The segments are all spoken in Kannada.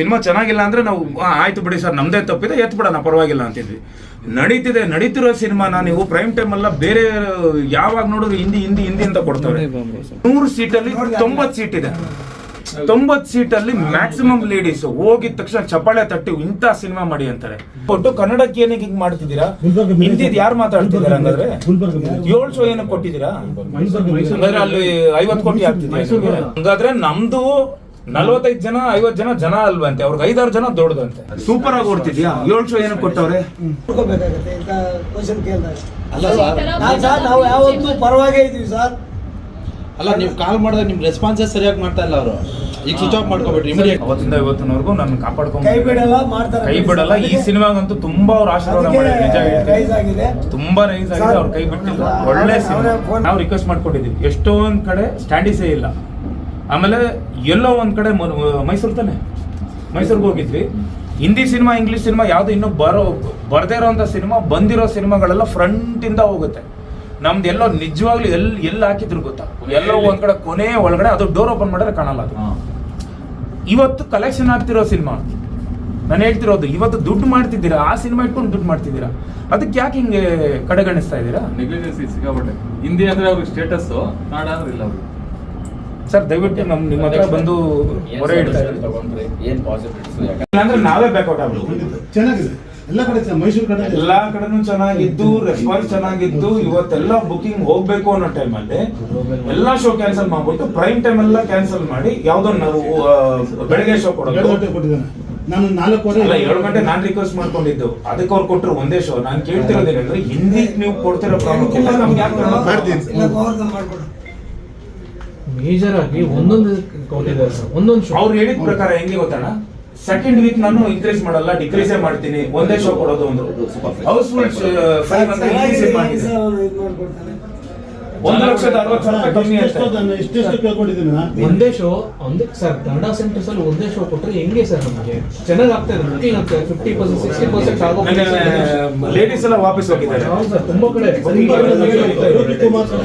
ಸಿನಿಮಾ ಚೆನ್ನಾಗಿಲ್ಲ ಅಂದ್ರೆ ನಾವು ಆ, ಆಯ್ತು ಬಿಡಿ ಸರ್ ನಮ್ದೇ ತಪ್ಪಿದೆ ಎತ್ ಬಿಡೋಣ ಪರವಾಗಿಲ್ಲ ಅಂತಿದ್ವಿ. ನಡೀತಿದೆ ನಡೀತಿರೋ ಸಿನಿಮಾನ ನೀವು ಪ್ರೈಮ್ ಟೈಮ್ ಅಲ್ಲ ಬೇರೆ ಯಾವಾಗ ನೋಡಿದ್ರು ಹಿಂದಿ ಹಿಂದಿ ಹಿಂದಿ ಅಂತ ಕೊಡ್ತಾರೆ. ನೂರು ಸೀಟಲ್ಲಿ ತೊಂಬತ್ತು ಸೀಟ್ ಇದೆ. ತೊಂಬತ್ ಸೀಟ್ ಅಲ್ಲಿ ಮ್ಯಾಕ್ಸಿಮಮ್ ಲೇಡೀಸ್ ಹೋಗಿದ ತಕ್ಷಣ ಚಪ್ಪಾಳೆ ತಟ್ಟಿ ಇಂಥ ಸಿನಿಮಾ ಮಾಡಿ ಅಂತಾರೆ. ಕೊಟ್ಟು ಕನ್ನಡಕ್ಕೆ ಏನಕ್ಕೆ ಹಿಂಗ್ ಮಾಡ್ತಿದ್ದೀರಾ? ಹಿಂದಿದ್ ಯಾರು ಮಾತಾಡ್ತಿದ್ದೀರಾ ಹಂಗಾದ್ರೆ? ಏಳು ಶೋ ಏನಕ್ಕೆ ಕೊಟ್ಟಿದ್ದೀರಾ? ಅಲ್ಲಿ ಐವತ್ತು ಕೋಟಿ ಆಗ್ತಿದೆ. ಹಂಗಾದ್ರೆ ನಮ್ದು ನಲ್ವತ್ತೈದು ಜನ ಐವತ್ ಜನ ಜನ ಅಲ್ವಂತೆ. ಅವ್ರಿಗೆ ಐದಾರು ಜನ ದೊಡ್ಡದಂತೆ. ಸೂಪರ್ ಆಗಿ ಓಡ್ತಿದ್ಯಾ ಏಳು ಶೋ ಏನಕ್ಕೆ ಕೊಟ್ಟವ್ರೆ? ತಿಳ್ಕೊಬೇಕಾಗತ್ತೆ ಇಂಥ ಕ್ವಶನ್ ಕೇಳಿದಾಗ. ಅಲ್ಲ ಸರ್ ನಾ ಸರ್ ನಾವು ಯಾವತ್ತೂ ಪರವಾಗೇ ಇದೀವಿ ಸರ್ ಅಲ್ಲ ನೀವು ಕಾಲ್ ಮಾಡಿದ್ರೆ ನಿಮ್ ರೆಸ್ಪಾನ್ಸೇ ಸರಿಯಾಗಿ ಮಾಡ್ತಾ ಇಲ್ಲ ಅವರು. ಈಗ ಸ್ವಿಚ್ ಆಫ್ ಮಾಡ್ಕೊಬಿಟ್ರಿ ಇಮಿಡಿಯೇಟ್ ಅವತ್ತಿಂದ ಇವತ್ತಿನವರೆಗೂ ನಾನು ಕಾಪಾಡ್ಕೊಂಡು ಕೈ ಬಿಡಲ್ಲ ಮಾಡ್ತಾರೆ. ಕೈ ಬಿಡಲ್ಲ. ಈ ಸಿನಿಮಾಗಂತೂ ತುಂಬಾ ಅವ್ರ ಆಶೀರ್ವಾದ ಮಾಡಿದ್ರು. ನಿಜ. ರೈಸ್ ಆಗಿದೆ. ತುಂಬಾ ನೈಸ್ ಆಗಿದೆ. ಅವ್ರ ಕೈ ಬಿಟ್ಟಿಲ್ಲ. ಒಳ್ಳೆ ಸಿನಿಮಾ. ನಾವು ರಿಕ್ವೆಸ್ಟ್ ಮಾಡ್ಕೊಟ್ಟಿದ್ದೀವಿ. ಎಷ್ಟೊಂದ್ ಕಡೆ ಸ್ಟ್ಯಾಂಡಿಸೇ ಇಲ್ಲ. ಆಮೇಲೆ ಎಲ್ಲೋ ಒಂದು ಕಡೆ ಮೈಸೂರು ತಾನೆ. ಮೈಸೂರಿಗೆ ಹೋಗಿದ್ವಿ. ಹಿಂದಿ ಸಿನಿಮಾ ಇಂಗ್ಲಿಷ್ ಸಿನಿಮಾ ಯಾವುದು ಇನ್ನೂ ಬರೋ ಬರ್ದೇ ಇರೋವಂಥ ಸಿನಿಮಾ ಬಂದಿರೋ ಸಿನಿಮಾಗಳೆಲ್ಲ ಫ್ರಂಟ್ ಇಂದ ಹೋಗುತ್ತೆ. ನಮ್ದು ಎಲ್ಲೋ ನಿಜವಾಗ್ಲೂ ಎಲ್ಲಿ ಎಲ್ಲಿ ಹಾಕಿದ್ರು ಗೊತ್ತಾ? ಎಲ್ಲೋ ಒಂದ್ ಕಡೆ ಕೊನೆ ಒಳಗಡೆ ಅದು ಡೋರ್ ಓಪನ್ ಮಾಡಿದ್ರೆ ಕಾಣಲ್ಲ ಅದು. ಇವತ್ತು ಕಲೆಕ್ಷನ್ ಆಗ್ತಿರೋ ಸಿನಿಮಾ. ನಾನು ಹೇಳ್ತಿರೋದು ಇವತ್ತು ದುಡ್ಡು ಮಾಡ್ತಿದ್ದೀರಾ? ಆ ಸಿನಿಮಾ ಇಟ್ಕೊಂಡು ದುಡ್ಡು ಮಾಡ್ತಿದ್ದೀರಾ? ಅದಕ್ಕೆ ಯಾಕೆ ಹಿಂಗೆ ಕಡೆಗಣಿಸ್ತಾ ಇದ್ದೀರಾ? ಹಿಂದಿ ಅಂದ್ರೆ ಅವ್ರಿಗೆ ಸ್ಟೇಟಸ್ ನಾಡ ಅಂದ್ರೆ ಇಲ್ಲ ಅವ್ರಿಗೆ. ಸರ್ ದಯವಿಟ್ಟು ನಮ್ ನಿಮ್ಮ ಹತ್ರ ಬಂದು ಹೊರ ಇಡ್ತಾ ಇದ್ದೀವಿ ಏನ್ ಪಾಸಿಟಿವ್ಸ್ ಇಲ್ಲಾಂದ್ರೆ ನಾವೇ ಬ್ಯಾಕ್ಔಟ್ ಆಗ್ಬೋದು ಚೆನ್ನಾಗಿದೆ ಎಲ್ಲ ಕಡೆ ಮೈಸೂರು ಕಡೆ ಎಲ್ಲಾ ಕಡೆನೂ ಚೆನ್ನಾಗಿದ್ದು ರೆಸ್ಪಾನ್ಸ್ ಚೆನ್ನಾಗಿದ್ದು ಇವತ್ತೆಲ್ಲ ಬುಕಿಂಗ್ ಹೋಗ್ಬೇಕು ಅನ್ನೋ ಟೈಮಲ್ಲಿ ಎಲ್ಲಾ ಶೋ ಕ್ಯಾನ್ಸಲ್ ಮಾಡ್ಬಿಟ್ಟು ಪ್ರೈಮ್ ಟೈಮ್ ಎಲ್ಲ ಕ್ಯಾನ್ಸಲ್ ಮಾಡಿ ಯಾವ್ದೋ ನಾವು ಬೆಳಗ್ಗೆ ಶೋ ಕೊಡೋದು ನಾನು ನಾಲ್ಕುವರೆ ಅಲ್ಲ ಏಳು ಗಂಟೆ ನಾನು ರಿಕ್ವೆಸ್ಟ್ ಮಾಡ್ಕೊಂಡಿದ್ದು ಅದಕ್ಕೆ ಅವ್ರು ಕೊಟ್ಟರು ಒಂದೇ ಶೋ ನಾನು ಕೇಳ್ತಿರೋದೇನಂದ್ರೆ ಹಿಂದಿ ನೀವು ಕೊಡ್ತಿರೋ ಪ್ರಾಮುಖ್ಯತೆ ನಮ್ಗೆ ಯಾಕೆ? ಮಾಡ್ತೀನಿ. ಮೇಜರ್ ಆಗಿ ಒಂದೊಂದು ಕೊಟ್ಟಿದ್ದಾರೆ ಸರ್ ಒಂದೊಂದು ಶೋ ಅವ್ರು ಹೇಳಿದ ಪ್ರಕಾರ ಹೆಂಗೆ ಗೊತ್ತಣ್ಣ? ಸೆಕೆಂಡ್ ವೀಕ್ ನಾನು ಇನ್ಕ್ರೀಸ್ ಮಾಡಲ್ಲ ಡಿಕ್ರೀಸೇ ಮಾಡ್ತೀನಿ ಒಂದೇ ಶೋ ಕೊಡೋದು ಒಂದು ಹೌಸ್ಫುಲ್ ಫೈವ್ ಅಂತ ಇನ್ಕ್ರೀಸ್ ಒಂದು ಲಕ್ಷದ ಅರವತ್ತು ಸಾವಿರ ಕಮ್ಮಿ ಆಯ್ತು. ಕೇಳ್ಕೊಂಡಿದ್ದೀನಿ ಒಂದೇ ಶೋ ಒಂದೇ ಸರ್ ಕನ್ನಡ ಸೆಂಟರ್ಸ್ ಅಲ್ಲಿ ಒಂದೇ ಶೋ ಕೊಟ್ರೆ ಹೆಂಗೆ ಸರ್ ನಮಗೆ? ಚೆನ್ನಾಗಿ ಆಗ್ತಾ ಇದೆ ಬುಕಿಂಗ್ ಆಗ್ತಾ ಇದೆ ಫಿಫ್ಟಿ ಪರ್ಸೆಂಟ್ ಸಿಕ್ಸ್ಟಿ ಪರ್ಸೆಂಟ್ ಆಗೋ ಲೇಡೀಸ್ ಎಲ್ಲ ವಾಪಸ್ ಹೋಗಿದ್ದಾರೆ. ಹೌದು ಸರ್ ತುಂಬಾ ಕಡೆ ಜ್ಯೋತಿ ಕುಮಾರ್ ಸರ್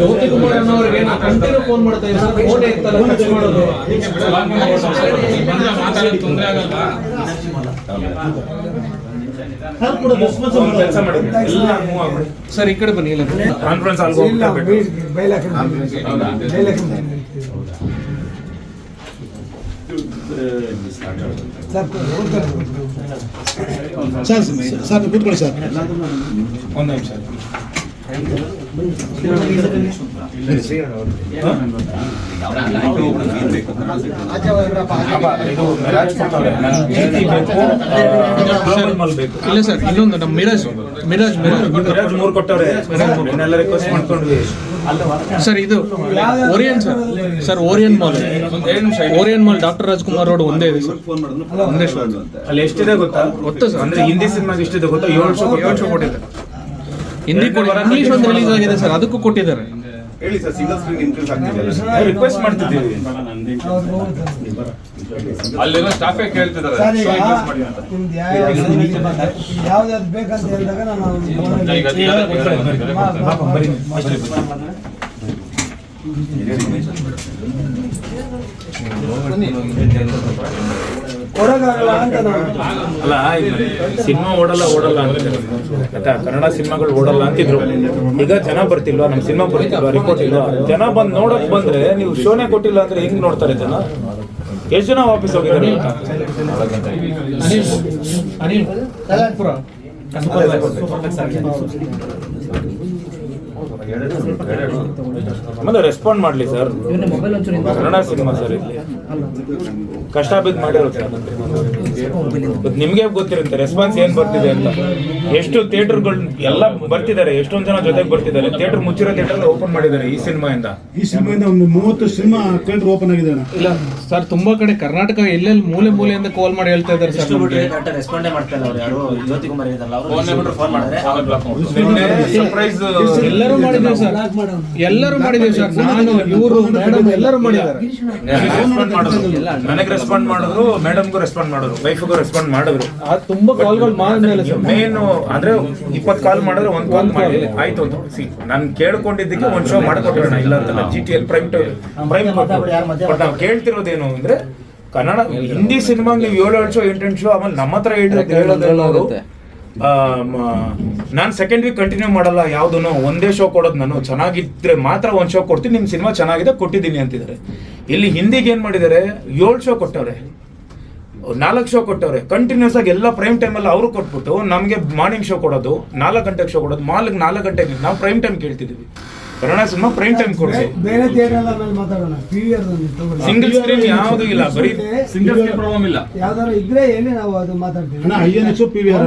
ಜ್ಯೋತಿ ಕುಮಾರ್ ಅನ್ನೋರಿಗೆ ನಾವು ಕಂಟಿನ್ಯೂ ಫೋನ್ ಮಾಡ್ತಾ ಇದ್ದೀವಿ ಸರ್. ಫೋನ್ ಖರ್ಚು ಮಾಡೋದು. ಕೂಡ ರೆಸ್ಪಾನ್ಸ್ ಸರ್ ಈ ಕಡೆ ಬನ್ನಿ ಇಲ್ಲ. ಕಾನ್ಫರೆನ್ಸ್ ಆಲ್ಗೋ ಸರ್ ಸರ್ ಕೂತ್ಕೊಳ್ಳಿ ಸರ್. ಒಂದು ನಿಮಿಷ. ಇಲ್ಲ ಸರ್ ಇನ್ನೊಂದು ನಮ್ಮ ಮಿರಾಜ್ ಮಿರಾಜ್ ಮಿರಾಜ್ ಮೂರು ಕೊಟ್ಟವ್ರೆ. ರಿಕ್ವೆಸ್ಟ್ ಮಾಡ್ಕೊಂಡ್ವಿ. ಸರ್ ಇದು Orion sir. Sir Orion mall Orion mall doctor Rajkumar road ಒಂದೇ ಇದೆ ಸರ್. ಒಂದೇ ಶೋ ಅಲ್ಲಿ ಎಷ್ಟಿದೆ ಗೊತ್ತಾ? ಗೊತ್ತಾ ಸರ್. ಅಂದ್ರೆ ಹಿಂದಿ ಸಿನಿಮಾಗೆ ಎಷ್ಟಿದೆ ಗೊತ್ತಾ? ಏಳು ಶೋ ಏಳು ಶೋ ಕೊಟ್ಟಿದ್ದಾರೆ. ಹಿಂದಿ ಇಂಗ್ಲಿಷ್ ಒಂದು ರಿಲೀಸ್ ಆಗಿದೆ ಸರ್ ಅದಕ್ಕೂ ಕೊಟ್ಟಿದ್ದಾರೆ. ಹೇಳಿ ಸರ್ ಸಿಂಗಲ್ ಸ್ಕ್ರೀನ್ ಇನ್ಕ್ರೀಸ್ ಆಗ್ತಿದೆ ರಿಕ್ವೆಸ್ಟ್ ಮಾಡ್ತಿದ್ದೀವಿ. ಅಲ್ಲಿರೋ ಸ್ಟಾಫೇ ಕೇಳ್ತಿದ್ದಾರೆ. ಯಾವ್ದಾದ್ರು ಬೇಕಂತ ಹೇಳಿದಾಗ ನಾನು ಅವ್ನಿಗೆ ಅಂತ ನಾನು ಅಲ್ಲ ಸಿನಿಮಾ ಓಡಲ್ಲ ಓಡಲ್ಲ ಅಂತ ಆಯ್ತಾ? ಕನ್ನಡ ಸಿನಿಮಾಗಳು ಓಡಲ್ಲ ಅಂತಿದ್ರು. ಈಗ ಜನ ಬರ್ತಿಲ್ವಾ? ನಮ್ಮ ಸಿನಿಮಾ ಬರ್ತಿಲ್ವಾ? ರಿಪೋರ್ಟ್ ಇಲ್ವಾ? ಜನ ಬಂದು ನೋಡಕ್ ಬಂದ್ರೆ ನೀವು ಶೋನೇ ಕೊಟ್ಟಿಲ್ಲ ಅಂದ್ರೆ ಹೆಂಗ್ ನೋಡ್ತಾರೆ ಜನ? ಎಷ್ಟು ಜನ ವಾಪಸ್ ಹೋಗಿದ್ದಾರೆ ಆಮೇಲೆ ರೆಸ್ಪಾಂಡ್ ಮಾಡ್ಲಿ ಸರ್ ಕನ್ನಡ ಸಿನಿಮಾ ಸರ್ ಇಲ್ಲಿ. ಕಷ್ಟ ಬಿದ್ದು ಮಾಡಿರುತ್ತೆ ನಿಮ್ಗೆ ಗೊತ್ತಿರುತ್ತೆ? ರೆಸ್ಪಾನ್ಸ್ ಏನ್ ಬರ್ತಿದೆ ಅಂತ? ಎಷ್ಟು ಥಿಯೇಟರ್ಗಳು ಎಲ್ಲ ಬರ್ತಿದ್ದಾರೆ ಎಷ್ಟೊಂದ್ ಜನ ಜೊತೆಗೆ ಬರ್ತಿದ್ದಾರೆ. ಥಿಯೇಟರ್ ಮುಚ್ಚಿರೋ ಥಿಯೇಟರ್ ಓಪನ್ ಮಾಡಿದ್ದಾರೆ ಈ ಸಿನಿಮಾಯಿಂದ ಈ ಸಿನಿಮಾಯಿಂದ ಒಂದು ಮೂವತ್ತು ಸಿನಿಮಾ ಥಿಯೇಟರ್ ಓಪನ್ ಆಗಿದೆ ಇಲ್ಲ ಸರ್ ತುಂಬಾ ಕಡೆ ಕರ್ನಾಟಕ ಎಲ್ಲೆಲ್ಲಿ ಮೂಲೆ ಮೂಲೆಯಿಂದ ಕಾಲ್ ಮಾಡಿ ಹೇಳ್ತಾ ಇದ್ದಾರೆ ಸರ್ ನಮ್ಗೆ. ರೆಸ್ಪಾಂಡೇ ಮಾಡ್ತಾ ಇಲ್ಲ ಅವ್ರು ಯಾರು ಜ್ಯೋತಿ ಕುಮಾರ್ ಇದ್ದಲ್ಲ ಅವರು ಫೋನ್ ಮಾಡಿದ್ರೆ ಸರ್ಪ್ರೈಸ್ ಎಲ್ಲರೂ ಮಾಡಿದ್ದೀವಿ ಸರ್ ಎಲ್ಲರೂ ಮಾಡಿದ್ದೀವಿ ಸರ್ ನಾನು ಇವರು ಮೇಡಮ್ ಎಲ್ಲರೂ ಮಾಡಿದ್ದಾರೆ. ಮಾಡಿದ್ರು ನನಗೆ ರೆಸ್ಪಾಂಡ್ ಮಾಡಿದ್ರು ಮೇಡಮ್ಗೂ ರೆಸ್ಪಾಂಡ್ ಮಾಡಿದ್ರು ವೈಫ್ಗೂ ರೆಸ್ಪಾಂಡ್ ಮಾಡಿದ್ರು. ಆ ತುಂಬಾ ಕಾಲ್ಗಳು ಮಾಡಿದ್ಮೇಲೆ ಮೇನ್ ಅಂದ್ರೆ ಇಪ್ಪತ್ ಕಾಲ್ ಮಾಡಿದ್ರೆ ಒಂದ್ ಕಾಲ್ ಮಾಡಿ ಆಯ್ತು ಅಂತ. ಸಿ ನಾನು ಕೇಳ್ಕೊಂಡಿದ್ದಕ್ಕೆ ಒಂದ್ ಶೋ ಮಾಡ್ಕೊಟ್ಟಿರೋಣ ಇಲ್ಲ ಅಂತ. G T L prime prime but ನಾವು ಕೇಳ್ತಿರೋದೇನು ಅಂದ್ರೆ ಕನ್ನಡ ಹಿಂದಿ ಸಿನಿಮಾ ನೀವು ಏಳು ಏಳು ಶೋ ಎಂಟೆಂಟು ಶೋ ಆಮೇಲೆ ನಮ್ಮ ಹತ್ರ ಹೇಳಿದ್ರೆ ಹೇಳೋದ್ರಲ್ಲಿ ಅವರು ನಾನು ಸೆಕೆಂಡ್ ವೀಕ್ ಕಂಟಿನ್ಯೂ ಮಾಡಲ್ಲ ಯಾವ್ದು ಒಂದೇ ಶೋ ಕೊಡೋದು ನಾನು. ಚೆನ್ನಾಗಿದ್ರೆ ಮಾತ್ರ ಒಂದು ಶೋ ಕೊಡ್ತೀನಿ ನಿಮ್ಮ ಸಿನಿಮಾ ಚೆನ್ನಾಗಿದೆ, ಕೊಟ್ಟಿದ್ದೀನಿ ಅಂತಿದ್ದಾರೆ. ಇಲ್ಲಿ ಹಿಂದಿಗೆ ಏನು ಮಾಡಿದ್ದಾರೆ, ಏಳು ಶೋ ಕೊಟ್ಟವ್ರೆ. ನಾಲ್ಕು ಶೋ ಕೊಟ್ಟವ್ರೆ. ಕಂಟಿನ್ಯೂಸ್ ಆಗಿ ಎಲ್ಲ ಪ್ರೈಮ್ ಟೈಮಲ್ಲಿ ಅವರು ಕೊಟ್ಬಿಟ್ಟು ನಮಗೆ ಮಾರ್ನಿಂಗ್ ಶೋ ಕೊಡೋದು, ನಾಲ್ಕು ಗಂಟೆಗೆ ಶೋ ಕೊಡೋದು, ಮಾಲ್ಗೆ ನಾಲ್ಕು ಗಂಟೆಗೆ ನಾವು ಪ್ರೈಮ್ ಟೈಮ್ ಕೇಳ್ತಿದ್ದೀವಿ. ಕನ್ನಡ ಸಿನಿಮಾ ಪ್ರೈಮ್ ಟೈಮ್ ಕೊಡಿ ಬೇರೆ ಥಿಯೇಟರ್ ಆಮೇಲೆ ಮಾತಾಡೋಣ. ಪಿ ವಿ ಸಿಂಗಲ್ ಸ್ಕ್ರೀನ್ ಯಾವುದು ಇಲ್ಲ ಬರೀ ಸಿಂಗಲ್ ಸ್ಕ್ರೀನ್ ಪ್ರಾಬ್ಲಮ್ ಇಲ್ಲ. ಯಾವ್ದಾದ್ರು ಇದ್ರೆ ಏನೇ ನಾವು ಅದು ಮಾತಾಡ್ತೀವಿ. ಅಣ್ಣ I N H P V R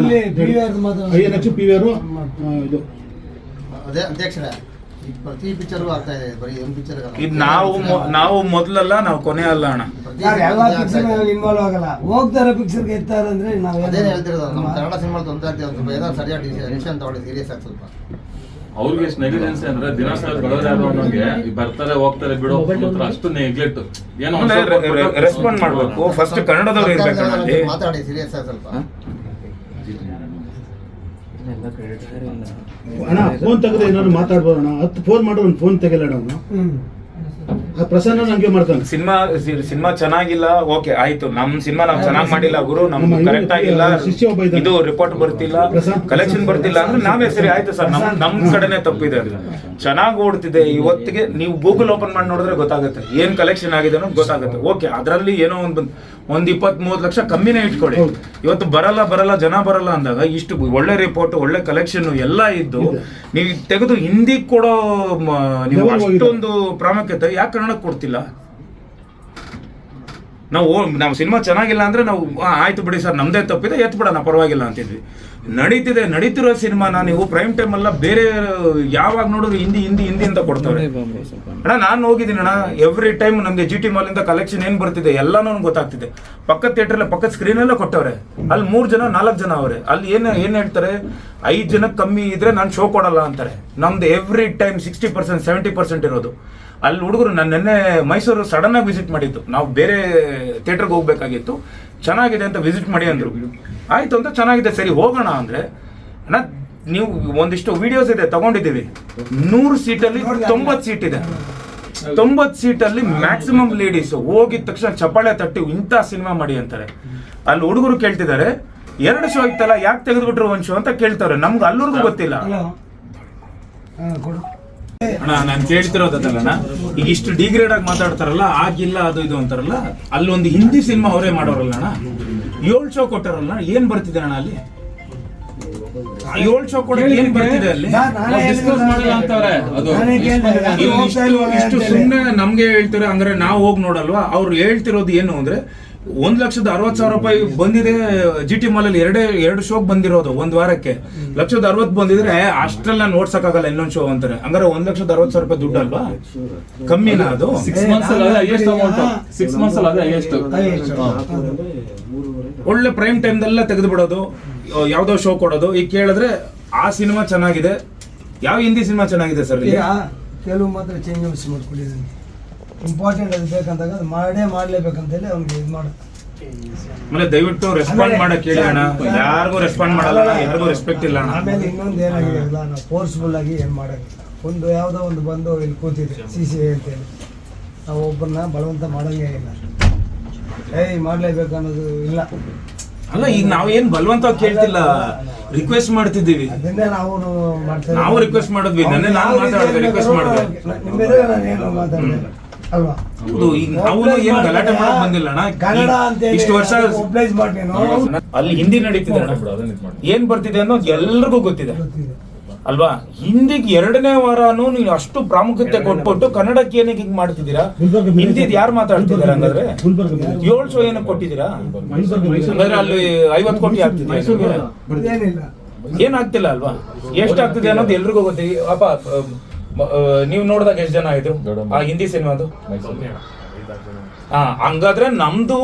ಮಾತಾಡೋಣ. I N H P V R ಇದು. ಅದೇ ಅಧ್ಯಕ್ಷರೇ ಈ ಪ್ರತಿ ಪಿಕ್ಚರ್ ಆಗ್ತಾ ಇದೆ ಬರೀ ಎಂ ಪಿಕ್ಚರ್ ಇದು ನಾವು ನಾವು ಮೊದಲಲ್ಲ ನಾವು ಕೊನೆ ಅಲ್ಲ ಅಣ್ಣ. ಯಾರು ಎಲ್ಲ ಪಿಕ್ಚರ್ ಇನ್ವಾಲ್ವ್ ಆಗಲ್ಲ. ಹೋಗ್ತಾರೆ ಪಿಕ್ಚರ್ಗೆ ಎತ್ತಾರೆ ಅಂದ್ರೆ ನಾವು ಅದೇ ಹೇಳ್ತಿರೋದು ನಮ್ಮ ಕನ್ನಡ ಸಿನಿಮಾ ತೊಂದರೆ ಆಗ್ತಿದೆ ಒಂದು ಸ್ವಲ್ಪ ಏನಾದ್ರು ಸರಿಯಾಗಿ ಡಿಸಿಷನ್ ತಗೊಳ್ಳಿ ಸೀರಿಯಸ್ ಆಗಿ ಸ್ವಲ್ಪ. ಅವ್ರಿಗೆ ಎಷ್ಟು ನೆಗ್ಲಿಜೆನ್ಸಿ ಅಂದ್ರೆ ದಿನ ಈ ಬರ್ತಾರೆ ಹೋಗ್ತಾರೆ ಬಿಡೋ ಮಾತ್ರ ಅಷ್ಟು ನೆಗ್ಲೆಕ್ಟ್ ಏನೋ ರೆಸ್ಪಾಂಡ್ ಮಾಡ್ಬೇಕು. ಫಸ್ಟ್ ಕನ್ನಡದವ್ರು ಇರ್ಬೇಕು ಮಾತಾಡಿ ಸೀರಿಯಸ್ ಆಗಿ ಸ್ವಲ್ಪ. ಅಣ್ಣ ಫೋನ್ ತೆಗೆದು ಏನಾದ್ರು ಮಾತಾಡ್ಬೋದಣ್ಣ? ಹತ್ತು ಫೋನ್ ಮಾಡೋ ಒಂದು ಫೋನ್ ತೆಗೆಲ್ಲ ಅವನು? ಪ್ರಸನ್ನ ನಂಗೆ ಮಾಡ್ತಾನೆ. ಸಿನಿಮಾ ಸಿನಿಮಾ ಚೆನ್ನಾಗಿಲ್ಲ ಓಕೆ ಆಯ್ತು. ನಮ್ ಸಿನಿಮಾ ನಾವು ಚೆನ್ನಾಗ್ ಮಾಡಿಲ್ಲ ಗುರು ನಮ್ಗೆ ಕರೆಕ್ಟ್ ಆಗಿಲ್ಲ. ಇದು ರಿಪೋರ್ಟ್ ಬರ್ತಿಲ್ಲ. ಕಲೆಕ್ಷನ್ ಬರ್ತಿಲ್ಲ. ಅಂದ್ರೆ ನಾವೇ ಸರಿ ಆಯ್ತು ಸರ್. ನಮ್ ನಮ್ ಕಡೆನೆ ತಪ್ಪಿದೆ ಅದು. ಚೆನ್ನಾಗಿ ಓಡ್ತಿದೆ. ಇವತ್ತಿಗೆ ನೀವು ಗೂಗಲ್ ಓಪನ್ ಮಾಡಿ ನೋಡಿದ್ರೆ ಗೊತ್ತಾಗುತ್ತೆ. ಏನ್ ಕಲೆಕ್ಷನ್ ಆಗಿದೆ ಅನ್ನೋದು ಗೊತ್ತಾಗುತ್ತೆ. ಓಕೆ ಅದರಲ್ಲಿ ಏನೋ ಒಂದು ಒಂದ್ ಇಪ್ಪತ್ ಮೂವತ್ ಲಕ್ಷ ಕಮ್ಮಿನೇ ಇಟ್ಕೊಳ್ಳಿ. ಇವತ್ತು ಬರಲ್ಲ ಬರಲ್ಲ ಜನ ಬರಲ್ಲ ಅಂದಾಗ ಇಷ್ಟು ಒಳ್ಳೆ ರಿಪೋರ್ಟ್ ಒಳ್ಳೆ ಕಲೆಕ್ಷನ್ ಎಲ್ಲ ಇದ್ದು ನೀವು ತೆಗೆದು ಹಿಂದಿ ಕೊಡೋ ನೀವು ಅಷ್ಟೊಂದು ಪ್ರಾಮುಖ್ಯತೆ ಯಾಕೆ ಕನ್ನಡಕ್ಕೆ ಕೊಡ್ತಿಲ್ಲ? ನಾವು ನಮ್ಮ ನಾವು ಸಿನಿಮಾ ಚೆನ್ನಾಗಿಲ್ಲ ಅಂದ್ರೆ ನಾವು ಆಯ್ತು ಬಿಡಿ ಸರ್ ನಮ್ದೇ ತಪ್ಪಿದೆ ಎತ್ತು ಬಿಡೋಣ ಪರವಾಗಿಲ್ಲ ಅಂತಿದ್ವಿ. ನಡೀತಿದೆ ನಡೀತಿರೋ ಸಿನಿಮಾನ ನೀವು ಪ್ರೈಮ್ ಟೈಮ್ ಅಲ್ಲ ಬೇರೆ ಯಾವಾಗ ನೋಡಿದ್ರು ಹಿಂದಿ ಹಿಂದಿ ಹಿಂದಿ ಅಂತ ಕೊಡ್ತಾರೆ. ಅಣ್ಣ ನಾನು ಹೋಗಿದ್ದೀನಿ ಅಣ್ಣ ಎವ್ರಿ ಟೈಮ್ ನಮಗೆ ಜಿ ಟಿ ಮಾಲಿಂದ ಕಲೆಕ್ಷನ್ ಏನು ಬರ್ತಿದೆ ಎಲ್ಲಾನು ಗೊತ್ತಾಗ್ತಿದೆ. ಪಕ್ಕದ ಥಿಯೇಟರ್ ಪಕ್ಕದ ಸ್ಕ್ರೀನ್ ಎಲ್ಲ ಕೊಟ್ಟವ್ರೆ. ಅಲ್ಲಿ ಮೂರು ಜನ ನಾಲ್ಕು ಜನ ಅವರೇ. ಅಲ್ಲಿ ಏನು ಏನು ಹೇಳ್ತಾರೆ? ಐದು ಜನಕ್ಕೆ ಕಮ್ಮಿ ಇದ್ರೆ ನಾನು ಶೋ ಕೊಡಲ್ಲ ಅಂತಾರೆ. ನಮ್ದು every time sixty percent seventy percent ಇರೋದು. ಅಲ್ಲಿ ಹುಡುಗರು ನಾನು ನಿನ್ನೆ ಮೈಸೂರು ಸಡನ್ ಆಗಿ ವಿಸಿಟ್ ಮಾಡಿದ್ದು. ನಾವು ಬೇರೆ ಥಿಯೇಟರ್ಗೆ ಹೋಗ್ಬೇಕಾಗಿತ್ತು. ಚೆನ್ನಾಗಿದೆ ಅಂತ ವಿಸಿಟ್ ಮಾಡಿ ಅಂದ್ರು. ಆಯ್ತು ಅಂತ ಚೆನ್ನಾಗಿದೆ ಸರಿ ಹೋಗೋಣ ಅಂದ್ರೆ. ಅಣ್ಣ ನೀವು ಒಂದಿಷ್ಟು ವಿಡಿಯೋಸ್ ಇದೆ ತಗೊಂಡಿದ್ದೀವಿ. ನೂರು ಸೀಟಲ್ಲಿ ತೊಂಬತ್ತು ಸೀಟ್ ಇದೆ. ತೊಂಬತ್ತು ಸೀಟಲ್ಲಿ ಮ್ಯಾಕ್ಸಿಮಮ್ ಲೇಡೀಸ್ ಹೋಗಿದ ತಕ್ಷಣ ಚಪ್ಪಾಳೆ ತಟ್ಟಿ ಇಂಥ ಸಿನಿಮಾ ಮಾಡಿ ಅಂತಾರೆ. ಅಲ್ಲಿ ಹುಡುಗರು ಕೇಳ್ತಿದ್ದಾರೆ ಎರಡು ಶೋ ಇತ್ತಲ್ಲ ಯಾಕೆ ತೆಗೆದುಬಿಟ್ರು ಒಂದು ಶೋ ಅಂತ ಕೇಳ್ತಾರೆ. ನಮ್ಗೆ ಅಲ್ಲೂರ್ಗೂ ಗೊತ್ತಿಲ್ಲ. ಅಣ್ಣ ನಾನು ಕೇಳ್ತಿರೋದಲ್ಲ ಈಗ ಇಷ್ಟು ಡಿಗ್ರೇಡ್ ಆಗಿ ಮಾತಾಡ್ತಾರಲ್ಲ ಆಗಿಲ್ಲ ಅದು ಇದು ಅಂತಾರಲ್ಲ ಅಲ್ಲಿ ಒಂದು ಹಿಂದಿ ಸಿನಿಮಾ ಅವರೇ ಮಾಡೋರಲ್ಲ ಅಣ್ಣ. ಏಳು ಶೋ ಕೊಟ್ಟಾರಲ್ಲ ಏನ್ ಬರ್ತಿದೆ ಅಣ್ಣ ಅಲ್ಲಿ? ಏಳು ಶೋ ಕೊಟ್ಟರೆ ಏನ್ ಬರ್ತಿದೆ ಅಲ್ಲಿ? ಇಷ್ಟು. ಸುಮ್ಮನೆ ನಮ್ಗೆ ಹೇಳ್ತಾರೆ ಅಂದ್ರೆ ನಾವು ಹೋಗಿ ನೋಡಲ್ವಾ? ಅವ್ರು ಹೇಳ್ತಿರೋದು ಏನು ಅಂದ್ರೆ ಒಂದ್ ಲಕ್ಷದ ಅರವತ್ ಸಾವಿರ ರೂಪಾಯಿ ಬಂದಿದೆ ಜಿ ಟಿ ಮಾಲ್ ಅಲ್ಲಿ. ಎರಡೇ ಎರಡು ಶೋಕ್ ಬಂದಿರೋದು ಒಂದ್ ವಾರಕ್ಕೆ. ಲಕ್ಷದ ಅರವತ್ ಬಂದಿದ್ರೆ ಅಷ್ಟೆಲ್ಲ ಅಷ್ಟ್ರಲ್ಲಿ ನಾನು ನೋಡ್ಸಕ್ಕಾಗಲ್ಲ ಇನ್ನೊಂದ್ ಶೋ ಅಂತಾರೆ. ಹಂಗಾರೆ ಒಂದ್ ಲಕ್ಷದ ಅರವತ್ ಸಾವಿರ ರೂಪಾಯಿ ದುಡ್ಡು ಅಲ್ವಾ ಕಮ್ಮಿನಾ ಅದು? ಸಿಕ್ಸ್ ಮಂತ್ಸ್ ಅಲ್ಲಿ ಅದೇ ಹೈಯೆಸ್ಟ್ ಅಮೌಂಟ್ ಸಿಕ್ಸ್ ಮಂತ್ಸ್ ಅಲ್ಲಿ ಅದೇ ಹೈಯೆಸ್ಟ್ ಒಳ್ಳೆ ಪ್ರೈಮ್ ಟೈಮ್ದಲ್ಲೇ ತೆಗೆದು ಬಿಡೋದು ಯಾವ್ದೋ ಶೋ ಕೊಡೋದು. ಈಗ ಕೇಳಿದ್ರೆ ಆ ಸಿನಿಮಾ ಚೆನ್ನಾಗಿದೆ. ಯಾವ ಹಿಂದಿ ಸಿನಿಮಾ ಚೆನ್ನಾಗಿದೆ ಸರ್ ಕೆಲವು ಮಾತ್ರ ಚೇಂಜ್ ಮಾಡ್ಕೊಂಡಿದ್ದೀನಿ ಇಂಪಾರ್ಟೆಂಟ್ ಅದು ಬೇಕಂದಾಗ ಅದು ಮಾಡೇ ಮಾಡ್ಲೇಬೇಕಂತೇಳಿ ಅವ್ನಿಗೆ ಇದು ಮಾಡು ಆಮೇಲೆ ದಯವಿಟ್ಟು ರೆಸ್ಪಾಂಡ್ ಮಾಡಕ್ ಹೇಳಿ ಅಣ್ಣ. ಯಾರಿಗೂ ರೆಸ್ಪಾಂಡ್ ಮಾಡಲ್ಲ ಯಾರಿಗೂ ರೆಸ್ಪೆಕ್ಟ್ ಇಲ್ಲ ಅಣ್ಣ. ಆಮೇಲೆ ಇನ್ನೊಂದು ಏನಾಗಿದೆ ಅಲ್ಲ ನಾವು ಫೋರ್ಸ್ಫುಲ್ ಆಗಿ ಏನು ಮಾಡಂಗಿಲ್ಲ. ಒಂದು ಯಾವುದೋ ಒಂದು ಬಂದು ಇಲ್ಲಿ ಕೂತಿದೆ ಸಿ ಸಿ ಅಂತೇಳಿ. ನಾವು ಒಬ್ಬರನ್ನ ಬಲವಂತ ಮಾಡೋಂಗೇ ಇಲ್ಲ. ಏಯ್ ಮಾಡಲೇಬೇಕು ಅನ್ನೋದು ಇಲ್ಲ. ಅಲ್ಲ ಈಗ ನಾವು ಏನ್ ಬಲವಂತವಾಗಿ ಕೇಳ್ತಿಲ್ಲ. ರಿಕ್ವೆಸ್ಟ್ ಮಾಡ್ತಿದ್ದೀವಿ. ಅದನ್ನೇ ನಾವು ಮಾಡ್ತೇವೆ ನಾವು ರಿಕ್ವೆಸ್ಟ್ ಮಾಡಿದ್ವಿ. ನೆನ್ನೆ ನಾನು ಮಾತಾಡ್ದೆ, request ಮಾಡ್ದೆ. ನಿಮ್ಮ ನಾನು ಏನು ಮಾತಾಡಿದೆ ಅಲ್ವಾ? ಹೌದು ಈಗ ನಾವು ಏನ್ ಗಲಾಟೆ ಮಾಡಕ್ ಬಂದಿಲ್ಲ ಅಣ್ಣ? ಕನ್ನಡ ಅಂತ ಇಷ್ಟು ವರ್ಷ ಒಬ್ಲೈಸ್ ಮಾಡಿ ಅಲ್ಲಿ ಹಿಂದಿ ನಡೀತಿದೆ ಅಣ್ಣ. ಏನ್ ಬರ್ತಿದೆ ಅನ್ನೋದು ಎಲ್ರಿಗೂ ಗೊತ್ತಿದೆ. ಅಲ್ವಾ? ಹಿಂದಿಗೆ ಎರಡನೇ ವಾರನು ನೀವು ಅಷ್ಟು ಪ್ರಾಮುಖ್ಯತೆ ಕೊಟ್ಬಿಟ್ಟು ಕನ್ನಡಕ್ಕೆ ಏನಕ್ಕೆ ಹಿಂಗ್ ಮಾಡ್ತಿದ್ದೀರಾ? ಹಿಂದಿದ್ ಯಾರು ಮಾತಾಡ್ತಿದ್ದೀರಾ ಹಂಗಾದ್ರೆ? ಏಳ್ಸೋ ಮೇಲೆ. ಏಳು ಶೋ ಏನಕ್ಕೆ ಕೊಟ್ಟಿದ್ದೀರಾ? ಮೈಸೂರು ಅಲ್ಲಿ ಐವತ್ತು ಕೋಟಿ ಆಗ್ತಿದೆ ಏನಿಲ್ಲ. ಏನಾಗ್ತಿಲ್ಲ ಅಲ್ವಾ? ಎಷ್ಟಾಗ್ತಿದೆ ಅನ್ನೋದು ಎಲ್ರಿಗೂ ಗೊತ್ತಿದೆ ಅಪ್ಪ ನೀವು ನೋಡಿದಾಗ ಎಷ್ಟು ಜನ ಆಯ್ತು ಆ ಹಿಂದಿ ಸಿನಿಮಾದು ಹಾ ಹಂಗಾದ್ರೆ ನಮ್ದು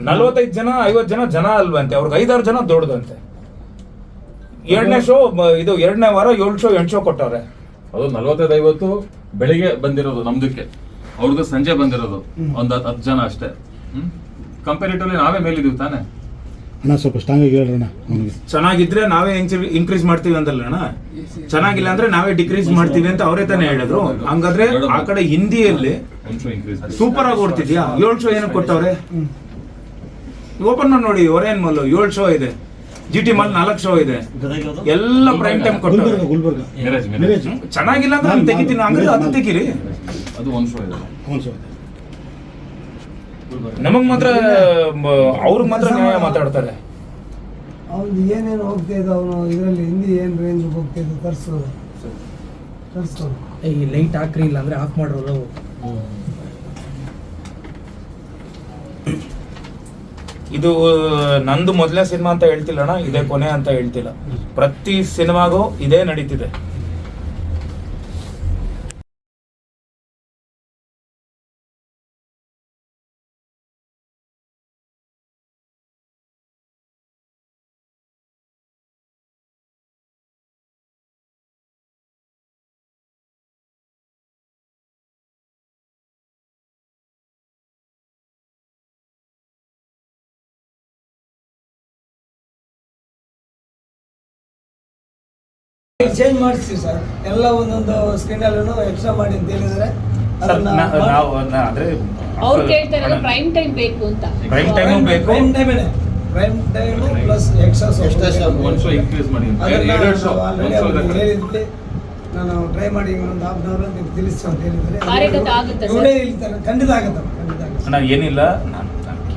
ನಲ್ವತ್ತೈದು ಜನ ಐವತ್ತು ಜನ ಜನ ಅಲ್ವಂತೆ. ಅವ್ರಿಗೆ ಐದಾರು ಜನ ದೊಡ್ಡದಂತೆ. ಎರಡನೇ ಶೋ ಇದು ಎರಡನೇ ವಾರ ಏಳು ಶೋ ಎಂಟು ಶೋ ಕೊಟ್ಟವ್ರೆ ಅದು ನಲ್ವತ್ತೈದು ಐವತ್ತು ಬೆಳಿಗ್ಗೆ ಬಂದಿರೋದು ನಮ್ದಕ್ಕೆ. ಅವ್ರದ್ದು ಸಂಜೆ ಬಂದಿರೋದು. ಒಂದ್ ಹತ್ ಹತ್ತು ಜನ ಅಷ್ಟೇ. ಹ್ಮ್? ಕಂಪೇರಿಟಿವ್ಲಿ ನಾವೇ ಮೇಲಿದ್ದೀವಿ ತಾನೆ. ಅಣ್ಣ ಸ್ವಲ್ಪ ಸ್ಟ್ರಾಂಗ್ ಆಗಿ ಚೆನ್ನಾಗಿದ್ರೆ ನಾವೇ ಇನ್ಕ್ರೀಸ್ ಮಾಡ್ತೀವಿ ಅಂತಲ್ಲ ಅಣ್ಣ ಚೆನ್ನಾಗಿಲ್ಲ ಅಂದ್ರೆ ನಾವೇ ಡಿಕ್ರೀಸ್ ಮಾಡ್ತೀವಿ ಅಂತ ಅವರೇ ತಾನೇ ಹೇಳಿದ್ರು. ಹಂಗಾದ್ರೆ ಆ ಕಡೆ ಹಿಂದಿಯಲ್ಲಿ ಸೂಪರ್ ಆಗಿ ಓಡ್ತಿದ್ಯಾ? ಏಳು ಶೋ ಏನಕ್ಕೆ ಕೊಟ್ಟವ್ರೆ? ಓಪನ್ ಮಾಡಿ ನೋಡಿ ಒರೇನ್ ಮಾಲ್ ಏಳು ಶೋ ಇದೆ. ಜಿ ಟಿ ಮಲ್ ನಾಲ್ಕು ಶೋ ಇದೆ. ಎಲ್ಲ ಪ್ರೈಮ್ ಟೈಮ್ ಹ್ಮ್, ಚೆನ್ನಾಗಿಲ್ಲ ಅಂದ್ರೆ ನಾನು ತೆಗಿತೀನಿ. ಹಂಗಾದ್ರೆ ಅದು ತೆಗಿರಿ. ಅದು ಒಂದು ಶೋ ಇದೆ. ಹ್ಞೂ ಸರ್ ನಮಗ್ ಮಾತ್ರ ಅವ್ರಿಗೆ ಮಾತ್ರ ನ್ಯಾಯ ಮಾತಾಡ್ತಾರೆ. ಅವ್ನು ಏನೇನು ಹೋಗ್ತಾ ಇದ್ದ ಅವನು ಇದರಲ್ಲಿ ಹಿಂದಿ ಏನು ರೇಂಜ್ ಹೋಗ್ತಾ ಇದ್ದ ತರಿಸೋದು ತರಿಸೋದು ಈ ಲೈಟ್ ಹಾಕ್ರಿ ಇಲ್ಲ ಅಂದರೆ ಆಫ್ ಮಾಡ್ರಲ್ಲ ಇದು ನಂದು ಮೊದಲನೇ ಸಿನಿಮಾ ಅಂತ ಹೇಳ್ತಿಲ್ಲಣ್ಣ ಇದೇ ಕೊನೆ ಅಂತ ಹೇಳ್ತಿಲ್ಲ. ಪ್ರತಿ ಸಿನಿಮಾಗೂ ಇದೇ ನಡೀತಿದೆ. ಚೇಂಜ್ ಮಾಡಿಸ್ತೀವಿ ಸರ್. ಎಲ್ಲ ಒಂದೊಂದು ಸ್ಕ್ರೀನಲ್ಲೂ ಎಕ್ಸ್ಟ್ರಾ ಮಾಡಿ ಅಂತ ಹೇಳಿದರೆ ನಾವು ಅಂದ್ರೆ ಅವ್ರು ಕೇಳ್ತಾರೆ ಪ್ರೈಮ್ ಟೈಮ್ ಬೇಕು ಅಂತ. ಪ್ರೈಮ್ ಟೈಮ್ ಬೇಕು. Prime time prime time plus extra extra shop ಒಂದು ಶೋ ಇನ್ಕ್ರೀಸ್ ಮಾಡಿ. ಹೇಳಿದ್ವಿ. ನಾನು ಟ್ರೈ ಮಾಡಿ ಒಂದು ಹಾಫ್ ಅವರ್ ನಿಮ್ಗೆ ತಿಳಿಸು ಅಂತ ಹೇಳಿದ್ರೆ ಆಗುತ್ತೆ? ಇವರೇ ಹೇಳ್ತಾರೆ. ಖಂಡಿತ ಆಗುತ್ತಮ್ಮ ಖಂಡಿತ ಆಗುತ್ತೆ ನಾನು ಏನಿಲ್ಲ. ನಾನು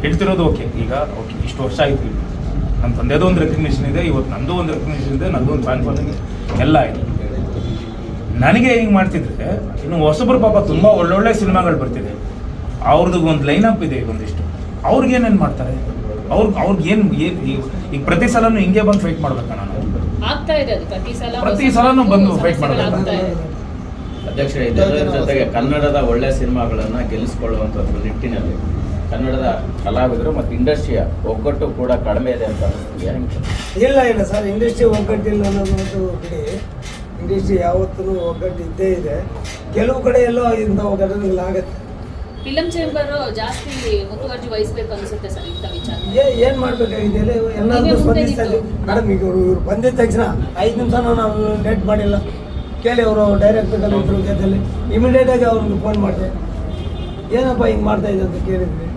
ಹೇಳ್ತಿರೋದು ಓಕೆ ಈಗ ಓಕೆ ಇಷ್ಟು ವರ್ಷ ಆಯ್ತು. ನಮ್ಮ ತಂದೆದು ಒಂದು ರೆಕಗ್ನಿಷನ್ ಇದೆ ಇವತ್ತು ನಂದು ಒಂದು ರೆಕಗ್ನಿಷನ್ ಇದೆ ನಂದು ಒಂದು ಫ್ಯಾನ್ ಫಾಲೋಯಿಂಗ್ ಎಲ್ಲ ಆಯಿತು. ನನಗೆ ಹಿಂಗೆ ಮಾಡ್ತಿದ್ರೆ ಇನ್ನು ಹೊಸಬ್ರು ಪಾಪ ತುಂಬ ಒಳ್ಳೊಳ್ಳೆ ಸಿನಿಮಾಗಳು ಬರ್ತಿದೆ. ಅವ್ರದ್ದು ಒಂದು ಲೈನಪ್ ಇದೆ ಈಗ ಒಂದಿಷ್ಟು. ಅವ್ರಿಗೆ ಏನೇನು ಮಾಡ್ತಾರೆ? ಅವ್ರ ಅವ್ರಿಗೆ ಏನು ಏನು ಈಗ ಪ್ರತಿ ಸಲನೂ ಹಿಂಗೆ ಬಂದು ಫೈಟ್ ಮಾಡ್ಬೇಕಾ ನಾನು? ಅದು. ಪ್ರತಿ ಸಲ ಸಲನೂ ಬಂದು ಫೈಟ್ fight ಅಧ್ಯಕ್ಷ ಇದರ ಜೊತೆಗೆ ಕನ್ನಡದ ಒಳ್ಳೆ ಸಿನಿಮಾಗಳನ್ನು ಗೆಲ್ಲಿಸ್ಕೊಳ್ಳುವಂಥದ್ದು ನಿಟ್ಟಿನಲ್ಲಿ. ಕನ್ನಡದ ಕಲಾವಿದರು ಮತ್ತು ಇಂಡಸ್ಟ್ರಿಯ ಒಗ್ಗಟ್ಟು ಕೂಡ ಕಡಿಮೆ ಇದೆ ಅಂತ? ಇಲ್ಲ ಇಲ್ಲ ಸರ್. ಇಂಡಸ್ಟ್ರಿ ಒಗ್ಗಟ್ಟಿಲ್ಲ ಅನ್ನೋದು ಬಿಡಿ. ಇಂಡಸ್ಟ್ರಿ ಯಾವತ್ತೂ ಒಗ್ಗಟ್ಟು ಇದ್ದೇ ಇದೆ. ಕೆಲವು ಕಡೆ ಎಲ್ಲೋ ಇಂಥ ಒಗ್ಗಟ್ಟುಗಳಾಗತ್ತೆ ಫಿಲಂ ಚೇಂಬರ್ ಜಾಸ್ತಿ ಮುತುವರ್ಜಿ ವಹಿಸ್ಬೇಕು ಅನ್ಸುತ್ತೆ ಸರ್ ಇಂಥ ವಿಚಾರ. ಏ ಏನು ಮಾಡಬೇಕಾಗಿದೆ? ನಿಂತು. ಇದ್ದೀವಿ ಮೇಡಮ್ ಈಗ ಇವರು ಇವ್ರು ಬಂದಿದ್ದ ತಕ್ಷಣ ಐದು ನಿಮಿಷನೂ ನಾವು ಲೇಟ್ ಮಾಡಿಲ್ಲ. ಕೇಳಿ ಅವರು ಡೈರೆಕ್ಟರ್ ಇದ್ರು ಜೊತೆಲಿ ಇಮಿಡಿಯೇಟಾಗಿ ಅವ್ರಿಗೆ ಫೋನ್ ಮಾಡಿದೆ. ಏನಪ್ಪ ಹಿಂಗೆ ಮಾಡ್ತಾ ಅಂತ ಕೇಳಿದ್ವಿ.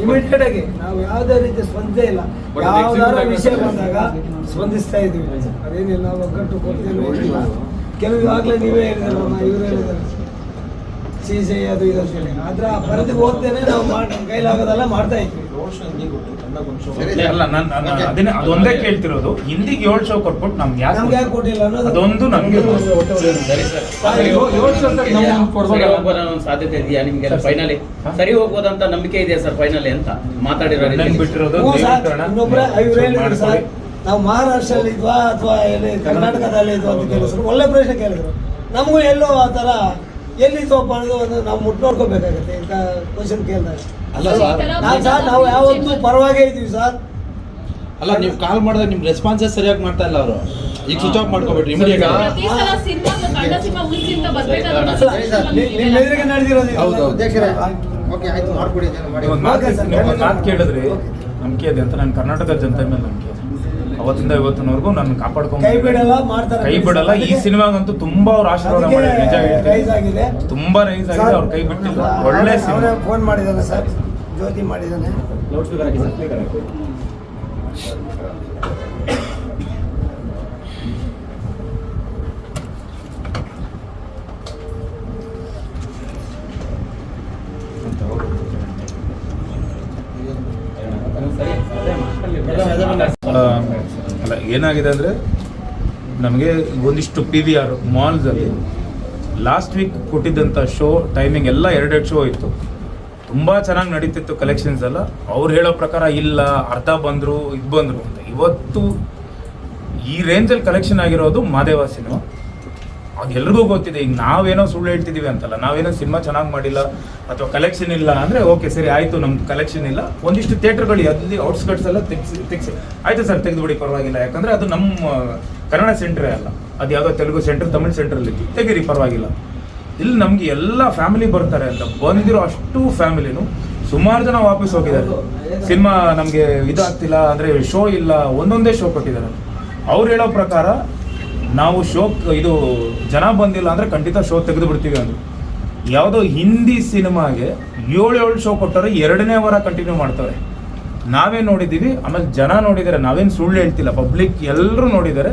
ಇಮಿಡಿಯೇಟ್ ಆಗಿ ನಾವು ಯಾವುದೇ ರೀತಿ ಸ್ಪಂದಿಸೇ ಇಲ್ಲ. ಯಾವ್ದಾದ್ರು ಯಾವ್ದಾರ ವಿಷಯ ಬಂದಾಗ ಸ್ಪಂದಿಸ್ತಾ ಇದ್ವಿ ಅದೇನಿಲ್ಲ ಒಗ್ಗಟ್ಟು ಏನಿಲ್ಲ ಕೆಲವು ಇವಾಗಲೇ ನೀವೇ. ಹೇಳಿದ್ರಲ್ಲ ಇವರು ಹೇಳಿದ್ದಾರೆ. ಸಿ ಸಿ ಅದು ಇದು ಅಂತ ಹೇಳಿ. ಆದ್ರೆ ಆ ಬರೆದು ಓದ್ತೇನೆ ನಾವು ಮಾಡಿ ನಮ್ಮ ಕೈಲಾಗೋದೆಲ್ಲ ಮಾಡ್ತಾ ಇದ್ವಿ. ಅಲ್ಲ ನಾನು. ಅದೊಂದೇ ಕೇಳ್ತಿರೋದು. ಹಿಂದಿಗೆ ಏಳು ಶೋ ಕೊಟ್ಬಿಟ್ಟು ನಮ್ಗೆ ಯಾಕೆ ಕೊಟ್ಟಿಲ್ಲ ಅದೊಂದು ನಮಗೆ ಸರಿ ಏಳು-? ನಮ್ಗೆ ಸರಿ ಸಾಧ್ಯತೆ ಇದೆಯಾ? ನಿಮ್ಗೆ ಫೈನಲಿ ಸರಿ. ಹೋಗ್ಬೋದಂತ ನಂಬಿಕೆ ಇದೆಯಾ ಸರ್ ಫೈನಲಿ ಅಂತ? ಮಾತಾಡಿರೋ? ಬಿಟ್ಟಿರೋದು. ನಾವು ಮಹಾರಾಷ್ಟ್ರದಲ್ಲಿ ಇದ್ವಾ ಅಥವಾ ಎಲ್ಲಿ ಕರ್ನಾಟಕದಲ್ಲಿ ಇದ್ವಾ ಅಂತ ಕೇಳಿದ್ರು. ಒಳ್ಳೆ ಪ್ರಶ್ನೆ ಕೇಳಿದ್ರು. ನಮಗೂ ಎಲ್ಲೋ ಆ ಥರ ಎಲ್ಲಿದ್ವಪ್ಪ ಅನ್ನೋದು ಒಂದು ನಾವು ಮುಟ್ಟು ನೋಡ್ಕೋಬೇಕಾಗತ್ತೆ ಇಂಥ ಕ್ವಶನ್ ಕೇಳಿದಾಗ. ಅಲ್ಲ ಸರ್ ನಾವು ಸರ್ ನಾವು ಯಾವತ್ತೂ ಪರವಾಗೇ ಇದ್ದೀವಿ ಸರ್ ಅಲ್ಲ ನೀವು ಕಾಲ್ ಮಾಡಿದಾಗ ನಿಮ್ ರೆಸ್ಪಾನ್ಸಸ್ ಸರಿಯಾಗಿ ಮಾಡ್ತಾ ಇಲ್ಲ ಅವರು ಈಗ ಸ್ವಿಚ್ ಆಫ್ ಮಾಡ್ಕೊಬೇಡ್ರಿ ಇಮಿಡಿಯೇಟ್ ಪ್ರತಿ ಸಲ ಸಿನಿಮಾ ಕನ್ನಡ ಸಿನಿಮಾ ಉಳಿಸಿ ಅಂತ ಬರ್ಬೇಕಾದ್ರೆ ಸರ್. ನಿಮ್ಮ ಎದುರಿಗೆ ನಡೆದಿರೋದು ಇದು. ಹೌದು, ಹೌದು. ಅಧ್ಯಕ್ಷರೇ ಓಕೆ ಆಯ್ತು ಮಾಡ್ಕೊಡಿ ಇದನ್ನ ಮಾಡಿ ಒಂದು ಮಾತು ಸರ್, ನೀವು ಮಾತು ಕೇಳಿದ್ರಿ ನಂಬಿಕೆ ಇದೆ ಅಂತ ನಾನು ಕರ್ನಾಟಕದ ಜನತೆ ಮೇಲೆ ನಂಬಿಕೆ ಅವತ್ತಿಂದ ಇವತ್ತಿನವರೆಗೂ ನಾನು ಕಾಪಾಡ್ಕೊಂಡು ಕೈ ಬಿಡಲ್ಲ ಮಾಡ್ತಾರೆ ಕೈ ಬಿಡಲ್ಲ. ಈ ಸಿನಿಮಾಗಂತೂ ತುಂಬಾ ಅವ್ರ ಆಶೀರ್ವಾದ ಮಾಡಿದ್ರು. ನಿಜ ರೈಸ್ ಆಗಿದೆ. ತುಂಬಾ ರೈಸ್ ಆಗಿದೆ. ಅವ್ರ ಕೈ ಬಿಟ್ಟಿಲ್ಲ. ಒಳ್ಳೆ ಸಿನಿಮಾ. ಫೋನ್ ಮಾಡಿದಾನೆ ಸರ್. ಜ್ಯೋತಿ ಮಾಡಿದ್ದಾನೆ ಆ, ಅಲ್ಲ ಏನಾಗಿದೆ ಅಂದರೆ ನಮಗೆ ಒಂದಿಷ್ಟು ಪಿ ವಿ ಆರ್ ಮಾಲ್ಸಲ್ಲಿ ಲಾಸ್ಟ್ ವೀಕ್ ಕೊಟ್ಟಿದ್ದಂಥ ಶೋ ಟೈಮಿಂಗ್ ಎಲ್ಲ ಎರಡೆರಡು ಶೋ ಇತ್ತು. ತುಂಬ ಚೆನ್ನಾಗಿ ನಡೀತಿತ್ತು ಕಲೆಕ್ಷನ್ಸ್ ಎಲ್ಲ. ಅವ್ರು ಹೇಳೋ ಪ್ರಕಾರ ಇಲ್ಲ, ಅರ್ಧ ಬಂದರು, ಇದು ಬಂದರು ಅಂತ. ಇವತ್ತು ಈ ರೇಂಜಲ್ಲಿ ಕಲೆಕ್ಷನ್ ಆಗಿರೋದು ಮಾದೇವ ಸಿನಿಮಾ ಅದು ಎಲ್ರಿಗೂ ಗೊತ್ತಿದೆ, ಈಗ ನಾವೇನೋ ಸುಳ್ಳು ಹೇಳ್ತಿದೀವಿ ಅಂತಲ್ಲ, ನಾವೇನೋ ಸಿನಿಮಾ ಚೆನ್ನಾಗಿ ಮಾಡಿಲ್ಲ ಅಥವಾ ಕಲೆಕ್ಷನ್ ಇಲ್ಲ ಅಂದರೆ ಓಕೆ, ಸರಿ ಆಯಿತು, ನಮ್ದು ಕಲೆಕ್ಷನ್ ಇಲ್ಲ. ಒಂದಿಷ್ಟು ಥಿಯೇಟ್ರ್ಗಳು ಅಲ್ಲಿ ಔಟ್ಸ್ಕಟ್ಸ್ ಎಲ್ಲ ತೆಗ್ಸಿ ತೆಗ್ಸಿ. ಆಯಿತು ಸರ್, ತೆಗೆದುಬಿಡಿ, ಪರವಾಗಿಲ್ಲ. ಯಾಕಂದರೆ ಅದು ನಮ್ಮ ಕನ್ನಡ ಸೆಂಟ್ರೇ ಅಲ್ಲ. ಅದು ಯಾವುದೋ ತೆಲುಗು ಸೆಂಟರ್ ತಮಿಳ್ ಸೆಂಟ್ರಲ್ಲಿ ತೆಗೀರಿ, ಪರವಾಗಿಲ್ಲ. ಇಲ್ಲಿ ನಮಗೆ ಎಲ್ಲ ಫ್ಯಾಮಿಲಿ ಬರ್ತಾರೆ ಅಂತ. ಬಂದಿರೋ ಅಷ್ಟು ಫ್ಯಾಮಿಲಿನೂ ಸುಮಾರು ಜನ ವಾಪಸ್ ಹೋಗಿದ್ದಾರೆ. ಸಿನಿಮಾ ನಮಗೆ ಇದಾಗ್ತಿಲ್ಲ ಅಂದರೆ ಶೋ ಇಲ್ಲ, ಒಂದೊಂದೇ ಶೋ ಕೊಟ್ಟಿದ್ದಾರೆ. ಅವ್ರು ಹೇಳೋ ಪ್ರಕಾರ ನಾವು ಶೋ, ಇದು ಜನ ಬಂದಿಲ್ಲ ಅಂದರೆ ಖಂಡಿತ ಶೋ ತೆಗೆದು ಬಿಡ್ತೀವಿ ಅಂದರು. ಯಾವುದೋ ಹಿಂದಿ ಸಿನಿಮಾಗೆ ಏಳು ಏಳು ಶೋ ಕೊಟ್ಟರೆ ಎರಡನೇ ವಾರ ಕಂಟಿನ್ಯೂ ಮಾಡ್ತಾರೆ. ನಾವೇ ನೋಡಿದ್ದೀವಿ? ಆಮೇಲೆ ಜನ ನೋಡಿದ್ದಾರೆ ನಾವೇನು ಸುಳ್ಳು ಹೇಳ್ತಿಲ್ಲ. ಪಬ್ಲಿಕ್ ಎಲ್ಲರೂ ನೋಡಿದ್ದಾರೆ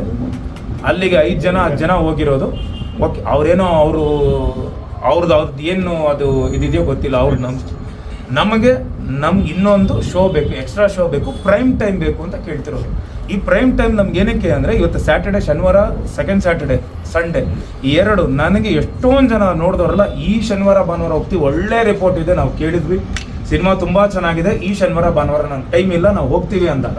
ಅಲ್ಲಿಗೆ ಐದು ಜನ ಹತ್ತು ಜನ ಹೋಗಿರೋದು. ಓಕೆ, ಅವ್ರೇನೋ ಅವರು ಅವ್ರದ್ದು ಅವ್ರದ್ದು ಏನು ಅದು ಇದಿದೆಯೋ ಗೊತ್ತಿಲ್ಲ. ಅವ್ರು ನಮ್ಮ ನಮಗೆ ನಮ್ಗೆ ಇನ್ನೊಂದು ಶೋ ಬೇಕು, ಎಕ್ಸ್ಟ್ರಾ ಶೋ ಬೇಕು ಪ್ರೈಮ್ ಟೈಮ್ ಬೇಕು ಅಂತ ಕೇಳ್ತಿರೋದು. ಈ ಪ್ರೈಮ್ ಟೈಮ್ ನಮ್ಗೆ ಏನಕ್ಕೆ ಅಂದರೆ ಇವತ್ತು ಸ್ಯಾಟರ್ಡೆ ಶನಿವಾರ ಸೆಕೆಂಡ್ ಸ್ಯಾಟರ್ಡೆ ಸಂಡೇ ಈ ಎರಡು ನನಗೆ ಎಷ್ಟೊಂದು ಜನ ನೋಡಿದವರಲ್ಲ, ಈ ಶನಿವಾರ, ಭಾನುವಾರ ಹೋಗ್ತೀವಿ ಒಳ್ಳೆ ರಿಪೋರ್ಟ್ ಇದೆ, ನಾವು ಕೇಳಿದ್ವಿ. ಸಿನಿಮಾ ತುಂಬ ಚೆನ್ನಾಗಿದೆ, ಈ ಶನಿವಾರ, ಭಾನುವಾರ ನಂಗೆ ಟೈಮ್ ಇಲ್ಲ, ನಾವು ಹೋಗ್ತೀವಿ ಅಂದಾಗ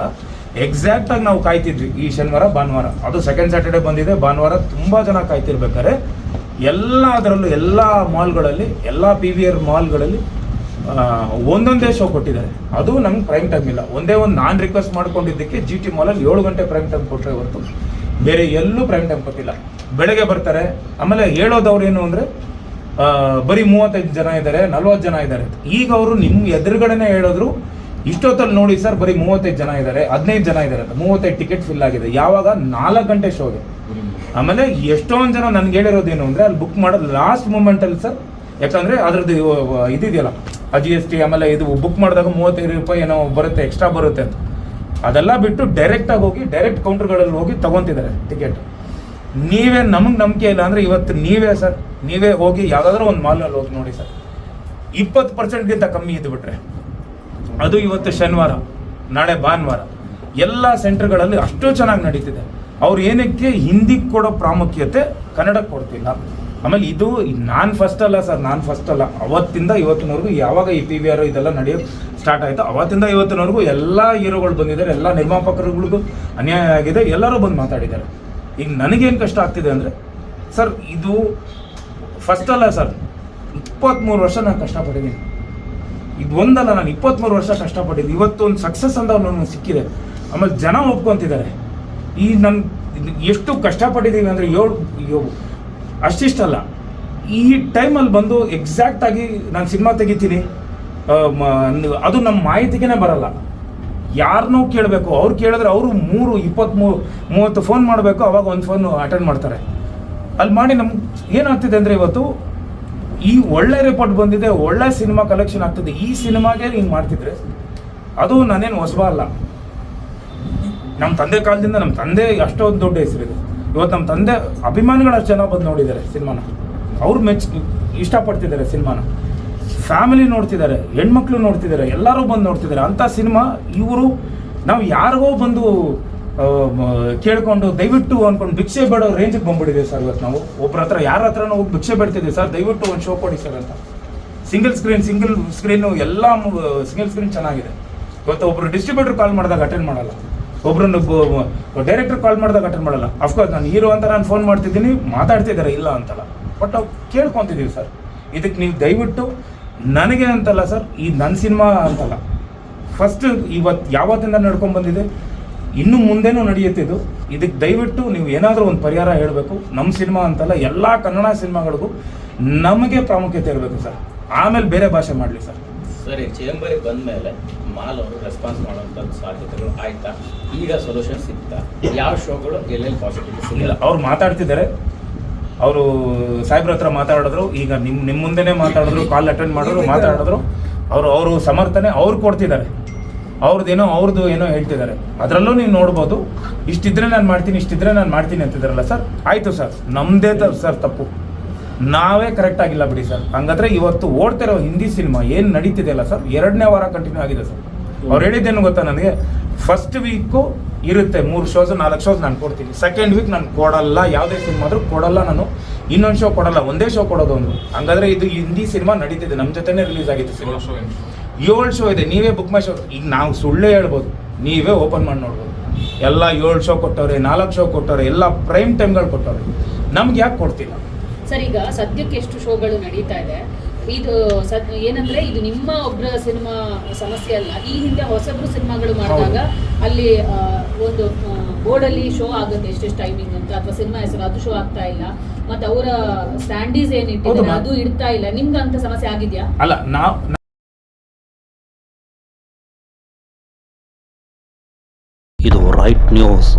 ಎಕ್ಸಾಕ್ಟ್ ಆಗಿ ನಾವು ಕಾಯ್ತಿದ್ವಿ, ಈ ಶನಿವಾರ, ಭಾನುವಾರ. ಅದು ಸೆಕೆಂಡ್ ಸ್ಯಾಟರ್ಡೆ ಬಂದಿದೆ, ಭಾನುವಾರ ತುಂಬ ಜನ ಕಾಯ್ತಿರ್ಬೇಕಾದ್ರೆ ಎಲ್ಲ ಅದರಲ್ಲೂ ಎಲ್ಲ ಮಾಲ್ಗಳಲ್ಲಿ ಎಲ್ಲ ಪಿ ವಿ ಆರ್ ಮಾಲ್ಗಳಲ್ಲಿ ಒಂದೊಂದೇ ಶೋ ಕೊಟ್ಟಿದ್ದಾರೆ. ಅದು ನಮ್ಗೆ ಪ್ರೈಮ್ ಟೈಮ್ ಇಲ್ಲ. ಒಂದೇ ಒಂದು ನಾನು ರಿಕ್ವೆಸ್ಟ್ ಮಾಡ್ಕೊಂಡಿದ್ದಕ್ಕೆ ಜಿ ಟಿ ಮಾಲಲ್ಲಿ ಏಳು ಗಂಟೆ ಪ್ರೈಮ್ ಟೈಮ್ ಕೊಟ್ಟರೆ ಹೊರತು. ಬೇರೆ ಎಲ್ಲೂ ಪ್ರೈಮ್ ಟೈಮ್ ಕೊಟ್ಟಿಲ್ಲ. ಬೆಳಗ್ಗೆ ಬರ್ತಾರೆ. ಆಮೇಲೆ ಹೇಳೋದವ್ರು ಏನು ಅಂದರೆ ಬರೀ ಮೂವತ್ತೈದು ಜನ ಇದ್ದಾರೆ, ನಲ್ವತ್ತು ಜನ ಇದ್ದಾರೆ. ಈಗ ಅವರು ನಿಮ್ಮ ಎದುರುಗಡೆನೆ ಹೇಳಿದ್ರು, ಇಷ್ಟೊತ್ತಲ್ಲಿ ನೋಡಿ ಸರ್ ಬರೀ ಮೂವತ್ತೈದು ಜನ ಇದ್ದಾರೆ, ಹದಿನೈದು ಜನ ಇದ್ದಾರೆ ಅಂತ. ಮೂವತ್ತೈದು ಟಿಕೆಟ್ ಫಿಲ್ ಆಗಿದೆ. ಯಾವಾಗ? ನಾಲ್ಕು ಗಂಟೆ ಶೋಗೆ ಆಮೇಲೆ ಎಷ್ಟೊಂದು ಜನ ನನ್ಗೆ ಹೇಳಿರೋದೇನು ಅಂದರೆ, ಅಲ್ಲಿ ಬುಕ್ ಮಾಡೋದು ಲಾಸ್ಟ್ ಮೂಮೆಂಟಲ್ಲಿ ಸರ್ ಯಾಕಂದರೆ ಅದ್ರದ್ದು ಇದಿದೆಯಲ್ಲ, ಆ ಜಿ ಎಸ್ ಟಿ ಆಮೇಲೆ ಇದು ಬುಕ್ ಮಾಡಿದಾಗ ಮೂವತ್ತೈದು ರೂಪಾಯಿ ಏನೋ ಬರುತ್ತೆ ಎಕ್ಸ್ಟ್ರಾ ಬರುತ್ತೆ ಅಂತ. ಅದೆಲ್ಲ ಬಿಟ್ಟು ಡೈರೆಕ್ಟಾಗಿ ಹೋಗಿ ಡೈರೆಕ್ಟ್ ಕೌಂಟರ್ಗಳಲ್ಲಿ ಹೋಗಿ ತಗೊತಿದ್ದಾರೆ ಟಿಕೆಟ್ ನೀವೇ ನಮಗೆ ನಂಬಿಕೆ ಇಲ್ಲ ಅಂದರೆ ಇವತ್ತು ನೀವೇ ಸರ್, ನೀವೇ ಹೋಗಿ ಯಾವುದಾದ್ರೂ ಒಂದು ಮಾಲ್ನಲ್ಲಿ ಹೋಗಿ ನೋಡಿ ಸರ್. ಇಪ್ಪತ್ತು ಪರ್ಸೆಂಟ್ಗಿಂತ ಕಮ್ಮಿ ಇದ್ದು ಬಿಟ್ರೆ. ಅದು ಇವತ್ತು ಶನಿವಾರ, ನಾಳೆ ಭಾನುವಾರ. ಎಲ್ಲ ಸೆಂಟರ್ಗಳಲ್ಲಿ ಅಷ್ಟು ಚೆನ್ನಾಗಿ ನಡೀತಿದೆ. ಅವ್ರು ಏನಕ್ಕೆ ಹಿಂದಿಗೆ ಕೊಡೋ ಪ್ರಾಮುಖ್ಯತೆ ಕನ್ನಡಕ್ಕೆ ಕೊಡ್ತಿಲ್ಲ. ಆಮೇಲೆ ಇದು ನಾನು ಫಸ್ಟ್ ಅಲ್ಲ ಸರ್ ನಾನು ಫಸ್ಟ್ ಅಲ್ಲ. ಅವತ್ತಿಂದ ಇವತ್ತಿನವರೆಗೂ ಯಾವಾಗ ಈ ಪಿ ವಿ ಆರ್ ಇದೆಲ್ಲ ನಡೆಯೋದು ಸ್ಟಾರ್ಟ್ ಆಯಿತು, ಅವತ್ತಿಂದ ಇವತ್ತಿನವರೆಗೂ ಎಲ್ಲ ಹೀರೋಗಳು ಬಂದಿದ್ದಾರೆ, ಎಲ್ಲ ನಿರ್ಮಾಪಕರುಗಳಿಗೂ ಅನ್ಯಾಯ ಆಗಿದೆ, ಎಲ್ಲರೂ ಬಂದು ಮಾತಾಡಿದ್ದಾರೆ. ಈಗ ನನಗೇನು ಕಷ್ಟ ಆಗ್ತಿದೆ ಅಂದರೆ ಸರ್ ಇದು ಫಸ್ಟ್ ಅಲ್ಲ ಸರ್ ಇಪ್ಪತ್ತ್ಮೂರು ವರ್ಷ ನಾನು ಕಷ್ಟಪಟ್ಟಿದ್ದೀನಿ. ಇದು ಒಂದಲ್ಲ, ನಾನು ಇಪ್ಪತ್ತ್ಮೂರು ವರ್ಷ ಕಷ್ಟಪಟ್ಟಿದ್ದೀನಿ. ಇವತ್ತು ಒಂದು ಸಕ್ಸಸ್ ಅಂತ ನನಗೆ ಸಿಕ್ಕಿದೆ. ಆಮೇಲೆ ಜನ ಒಪ್ಕೊಂತಿದ್ದಾರೆ. ಈ ನನ್ನ ಎಷ್ಟು ಕಷ್ಟಪಟ್ಟಿದ್ದೀವಿ ಅಂದರೆ ಏಳು ಅಷ್ಟಿಷ್ಟಲ್ಲ. ಈ ಟೈಮಲ್ಲಿ ಬಂದು ಎಕ್ಸಾಕ್ಟ್ ಆಗಿ ನಾನು ಸಿನಿಮಾ ತೆಗಿತೀನಿ. ಅದು ನಮ್ಮ ಮಾಹಿತಿಗೆ ಬರಲ್ಲ. ಯಾರನ್ನೂ ಕೇಳಬೇಕು, ಅವ್ರು ಕೇಳಿದ್ರೆ ಅವರು ಮೂರು ಇಪ್ಪತ್ತ್ಮೂರು ಮೂವತ್ತು ಫೋನ್ ಮಾಡಬೇಕು, ಅವಾಗ ಒಂದು ಫೋನ್ ಅಟೆಂಡ್ ಮಾಡ್ತಾರೆ. ಅಲ್ಲಿ ಮಾಡಿ ನಮ್ಗೆ ಏನಾಗ್ತಿದೆ ಅಂದರೆ ಇವತ್ತು ಈ ಒಳ್ಳೆ ರಿಪೋರ್ಟ್ ಬಂದಿದೆ, ಒಳ್ಳೆ ಸಿನಿಮಾ ಕಲೆಕ್ಷನ್ ಆಗ್ತಿದೆ. ಈ ಸಿನಿಮಾಗೆ ಹಿಂಗೆ ಮಾಡ್ತಿದ್ರೆ ಅದು ನಾನೇನು ಹೊಸಬ ಅಲ್ಲ. ನಮ್ಮ ತಂದೆ ಕಾಲದಿಂದ ನಮ್ಮ ತಂದೆ ಅಷ್ಟೊಂದು ದೊಡ್ಡ ಹೆಸರಿದೆ. ಇವತ್ತು ನಮ್ಮ ತಂದೆ ಅಭಿಮಾನಿಗಳು ಅಷ್ಟು ಜನ ಬಂದು ನೋಡಿದ್ದಾರೆ ಸಿನಿಮಾನ. ಅವ್ರು ಮೆಚ್ ಇಷ್ಟಪಡ್ತಿದ್ದಾರೆ ಸಿನಿಮಾನ. ಫ್ಯಾಮಿಲಿ ನೋಡ್ತಿದ್ದಾರೆ, ಹೆಣ್ಮಕ್ಳು ನೋಡ್ತಿದ್ದಾರೆ, ಎಲ್ಲರೂ ಬಂದು ನೋಡ್ತಿದ್ದಾರೆ. ಅಂಥ ಸಿನಿಮಾ ಇವರು ನಾವು ಯಾರಿಗೋ ಬಂದು ಕೇಳಿಕೊಂಡು ದಯವಿಟ್ಟು ಅಂದ್ಕೊಂಡು ಭಿಕ್ಷೆ ಬೇಡೋ ರೇಂಜಿಗೆ ಬಂದ್ಬಿಟ್ಟಿದ್ದೀವಿ ಸರ್ ಇವತ್ತು ನಾವು. ಒಬ್ಬರ ಹತ್ರ, ಯಾರ ಹತ್ರನೂ ಹೋಗಿ ಭಿಕ್ಷೆ ಬೇಡ್ತಿದ್ದೀವಿ ಸರ್. ದಯವಿಟ್ಟು ಒಂದು ಶೋ ಕೊಡಿ ಸರ್ ಅಂತ. ಸಿಂಗಲ್ ಸ್ಕ್ರೀನ್ ಸಿಂಗಲ್ ಸ್ಕ್ರೀನು ಎಲ್ಲ ಸಿಂಗಲ್ ಸ್ಕ್ರೀನ್ ಚೆನ್ನಾಗಿದೆ. ಇವತ್ತು ಒಬ್ಬರು ಡಿಸ್ಟ್ರಿಬ್ಯೂಟರ್ ಕಾಲ್ ಮಾಡಿದಾಗ ಅಟೆಂಡ್ ಮಾಡಲ್ಲ. ಒಬ್ರನ್ನ ಡೈರೆಕ್ಟರ್ ಕಾಲ್ ಮಾಡಿದಾಗ ಅಟೆಂಡ್ ಮಾಡಲ್ಲ. ಅಫ್ಕೋರ್ಸ್ ನಾನು ಹೀರೋ ಅಂತ ನಾನು ಫೋನ್ ಮಾಡ್ತಿದ್ದೀನಿ, ಮಾತಾಡ್ತಿದ್ದಾರೆ ಇಲ್ಲ ಅಂತಲ್ಲ. ಬಟ್ ನಾವು ಕೇಳ್ಕೊತಿದ್ದೀವಿ ಸರ್ ಇದಕ್ಕೆ ನೀವು ದಯವಿಟ್ಟು ನನಗೆ ಅಂತಲ್ಲ ಸರ್ ಈ ನನ್ನ ಸಿನಿಮಾ ಅಂತಲ್ಲ. ಫಸ್ಟ್ ಇವತ್ತು ಯಾವತ್ತಿಂದ ನಡ್ಕೊಂಡು ಬಂದಿದೆ, ಇನ್ನು ಮುಂದೆನೂ ನಡೆಯುತ್ತಿದ್ದು ಇದು. ಇದಕ್ಕೆ ದಯವಿಟ್ಟು ನೀವು ಏನಾದರೂ ಒಂದು ಪರಿಹಾರ ಹೇಳಬೇಕು. ನಮ್ಮ ಸಿನಿಮಾ ಅಂತಲ್ಲ ಎಲ್ಲ ಕನ್ನಡ ಸಿನಿಮಾಗಳಿಗೂ ನಮಗೆ ಪ್ರಾಮುಖ್ಯತೆ ಇರಬೇಕು ಸರ್ ಆಮೇಲೆ ಬೇರೆ ಭಾಷೆ ಮಾಡಲಿ ಸರ್ ಸರಿ ಚೇಂಬರಿಗೆ ಬಂದ ಮೇಲೆ ಮಾಲ್ ಅವರು ರೆಸ್ಪಾನ್ಸ್ ಮಾಡುವಂಥದ್ದು ಸಾಧ್ಯತೆಗಳು ಆಯ್ತಾ? ಈಗ ಸೊಲ್ಯೂಷನ್ ಸಿಗ್ತಾ? ಯಾವ ಶೋಗಳು ಎಲ್ಲೆಲ್ಲಿ ಪಾಸಿಟಿವ್ ಇಲ್ಲ ಅವ್ರು ಮಾತಾಡ್ತಿದ್ದಾರೆ. ಅವರು ಸಾಹೇಬ್ರ ಹತ್ರ ಮಾತಾಡಿದ್ರು. ಈಗ ನಿಮ್ಮ ನಿಮ್ಮ ಮುಂದೆನೇ ಮಾತಾಡಿದ್ರು ಕಾಲ್ ಅಟೆಂಡ್ ಮಾಡಿದ್ರು ಮಾತಾಡಿದ್ರು. ಅವರು ಅವರು ಸಮರ್ಥನೆ ಅವ್ರು ಕೊಡ್ತಿದ್ದಾರೆ. ಅವ್ರದ್ದೇನೋ ಅವ್ರದ್ದು ಏನೋ ಹೇಳ್ತಿದ್ದಾರೆ. ಅದರಲ್ಲೂ ನೀವು ನೋಡ್ಬೋದು ಇಷ್ಟಿದ್ರೆ ನಾನು ಮಾಡ್ತೀನಿ ಇಷ್ಟಿದ್ರೆ ನಾನು ಮಾಡ್ತೀನಿ ಅಂತಿದ್ದಾರಲ್ಲ ಸರ್. ಆಯಿತು ಸರ್ ನಮ್ಮದೇ ತ ಸರ್ ತಪ್ಪು. ನಾವೇ ಕರೆಕ್ಟ್ ಆಗಿಲ್ಲ ಬಿಡಿ ಸರ್. ಹಂಗಾದ್ರೆ ಇವತ್ತು ಓಡ್ತಿರೋ ಹಿಂದಿ ಸಿನಿಮಾ ಏನು ನಡೀತಿದೆಯಲ್ಲ ಸರ್? ಎರಡನೇ ವಾರ ಕಂಟಿನ್ಯೂ ಆಗಿದೆ ಸರ್. ಅವ್ರು ಹೇಳಿದ್ದೇನು ಗೊತ್ತಾ ನನಗೆ? ಫಸ್ಟ್ ವೀಕು ಇರುತ್ತೆ ಮೂರು ಶೋಸ್ ನಾಲ್ಕು ಶೋಸ್ ನಾನು ಕೊಡ್ತೀನಿ. ಸೆಕೆಂಡ್ ವೀಕ್ ನಾನು ಕೊಡಲ್ಲ ಯಾವುದೇ ಸಿನಿಮಾ ಆದರೂ ಕೊಡಲ್ಲ ನಾನು. ಇನ್ನೊಂದು ಶೋ ಕೊಡಲ್ಲ ಒಂದೇ ಶೋ ಕೊಡೋದು ಒಂದು. ಹಂಗಾದ್ರೆ ಇದು ಹಿಂದಿ ಸಿನಿಮಾ ನಡೀತಿದೆ ನಮ್ಮ ಜೊತೆನೇ ರಿಲೀಸ್ ಆಗಿತ್ತು ಸಿನಿಮಾ ಏನು ಏಳು ಶೋ ಇದೆ ನೀವೇ ಬುಕ್ ಮೈ ಶೋ ಈಗ ನಾವು ಸುಳ್ಳೇ ಹೇಳ್ಬೋದು ನೀವೇ ಓಪನ್ ಮಾಡಿ ನೋಡ್ಬೋದು. ಎಲ್ಲ ಏಳು ಶೋ ಕೊಟ್ಟವ್ರೆ ನಾಲ್ಕು ಶೋ ಕೊಟ್ಟವ್ರೆ ಎಲ್ಲ ಪ್ರೈಮ್ ಟೈಮ್ಗಳು ಕೊಟ್ಟವ್ರೆ. ನಮ್ಗೆ ಯಾಕೆ ಕೊಡ್ತಿಲ್ಲ? ಸರ್ ಈಗ ಸದ್ಯಕ್ಕೆ ಎಷ್ಟು ಶೋಗಳು ನಡೀತಾ ಇದೆ? ಇದು ಸದ್ ಏನಂದ್ರೆ ಇದು ನಿಮ್ಮ ಒಬ್ಬರ ಸಿನಿಮಾ ಸಮಸ್ಯೆ ಅಲ್ಲ. ಈ ಹಿಂದೆ ಹೊಸಬ್ರು ಸಿನಿಮಾಗಳು ಮಾಡಿದಾಗ ಅಲ್ಲಿ ಆ, ಒಂದು ಬೋರ್ಡಲ್ಲಿ ಶೋ ಆಗುತ್ತೆ ಎಷ್ಟೆಷ್ಟು ಟೈಮಿಂಗ್ ಅಂತ. ಅಥವಾ ಸಿನಿಮಾ ಹೆಸರು ಅದು ಶೋ ಆಗ್ತಾ ಇಲ್ಲ. ಮತ್ತೆ ಅವರ ಸ್ಟ್ಯಾಂಡೀಸ್ ಏನ್ ಹೌದು, ಅದು ಇಡ್ತಾ ಇಲ್ಲ. ನಿಮ್ಗೆ ಅಂತ ಸಮಸ್ಯೆ ಆಗಿದ್ಯಾ? ಅಲ್ಲ ನಾವು ಇದು ರೈಟ್ ನ್ಯೂಸ್